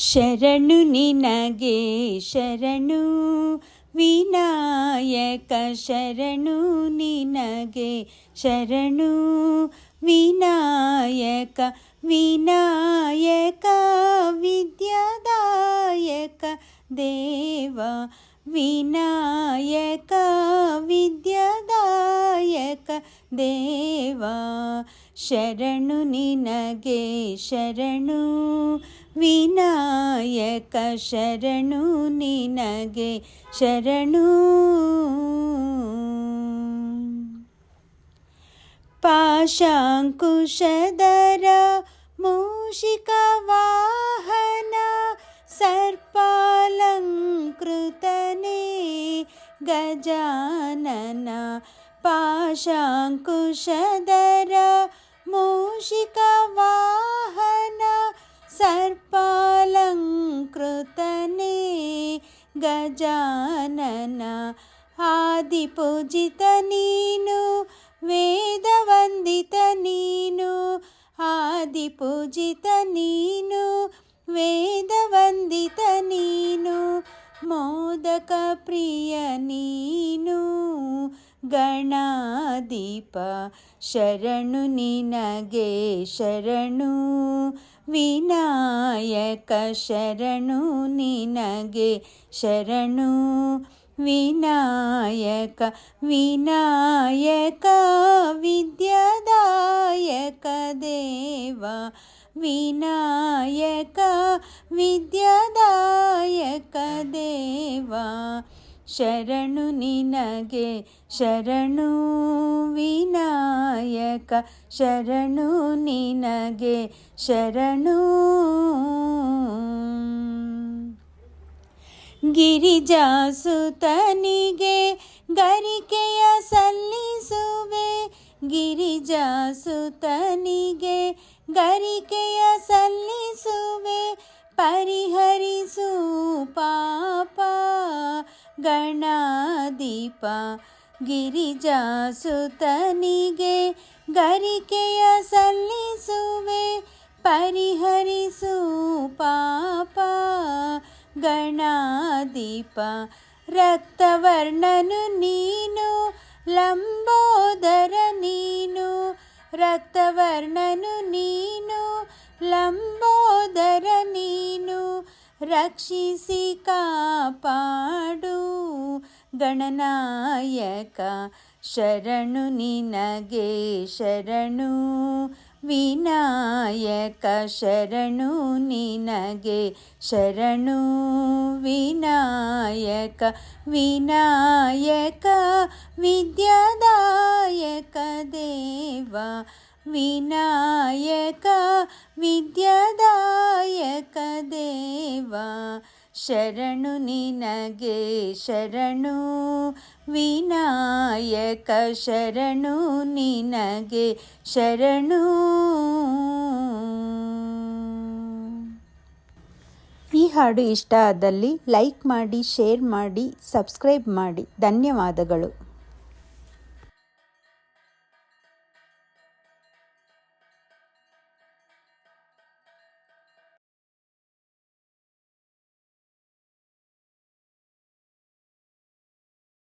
ಶರಣು ನಿನಗೆ ಶರಣು ವಿನಾಯಕ ಶರಣು ನಿನಗೆ ಶರಣು ವಿನಾಯಕ ವಿನಾಯಕ ವಿದ್ಯಾದಾಯಕ ದೇವ ವಿನಾಯಕ ವಿದ್ಯಾದಾಯಕ ದೇವ ಶರಣು ನಿನಗೆ ಶರಣು ವಿನಾಯಕ ಶರಣು ನಿನಗೆ ಶರಣು ಪಾಶಾಂಕುಶದರ ಮೂಷಿಕ ವಾಹನ ಸರ್ಪಾಲಂಕೃತನೇ ಗಜಾನನ మూషికవాహన सर्पालङ्कृतने गजानन आदिपूजित नीनु वेदवन्दित नीनु आदिपूजित नीनु वेदवन्दित नीनु मोदकप्रिय नीनु ಗಣಾದೀಪ ಶರಣು ನಿನಗೆ ಶರಣು ವಿನಾಯಕ ಶರಣು ನಿನಗೆ ಶರಣು ವಿನಾಯಕ ವಿನಾಯಕ ವಿದ್ಯಾದಾಯಕ ದೇವ ವಿನಾಯಕ ವಿದ್ಯಾದಾಯಕ ದೇವ ಶರಣು ನಿನಗೆ ಶರಣು ವಿನಾಯಕ, ಶರಣು ನಿನಗೆ ಶರಣು. ಗಿರಿಜಾಸುತನಿಗೆ ಗರಿಕೆಯ ಸಲ್ಲಿಸುವೆ. ಗಿರಿಜಾಸುತನಿಗೆ ಗರಿಕೆಯ ಸಲ್ಲಿಸುವೆ. ಪರಿಹರಿಸು ಪಾಪ ಗಣಾದೀಪ ಗಿರಿಜಾಸುತನಿಗೆ ಗರಿಕೆಯ ಸಲ್ಲಿಸುವೆ ಪರಿಹರಿಸು ಪಾಪ. ಗಣಾದೀಪ ರಕ್ತವರ್ಣನು ನೀನು ಲಂಬೋದರ ನೀನು. ರಕ್ತವರ್ಣನು ನೀನು ನೀನು ರಕ್ಷಿಸಿ ಕಾಪಾಡು ಗಣನಾಯಕ ಶರಣು ನಿನಗೆ ಶರಣು ವಿನಾಯಕ ಶರಣು ನಿನಗೆ ಶರಣು ವಿನಾಯಕ ವಿನಾಯಕ ವಿದ್ಯಾದಾಯಕ ದೇವ ವಿನಾಯಕ ವಿದ್ಯಾದಾಯಕ ದೇವ ಶರಣು ನಿನಗೆ ಶರಣು, ವಿನಾಯಕ ಶರಣು ನಿನಗೆ ಶರಣು. ಈ ಹಾಡು ಇಷ್ಟ ಆದಲ್ಲಿ ಲೈಕ್ ಮಾಡಿ, ಶೇರ್ ಮಾಡಿ, ಸಬ್ಸ್ಕ್ರೈಬ್ ಮಾಡಿ. ಧನ್ಯವಾದಗಳು.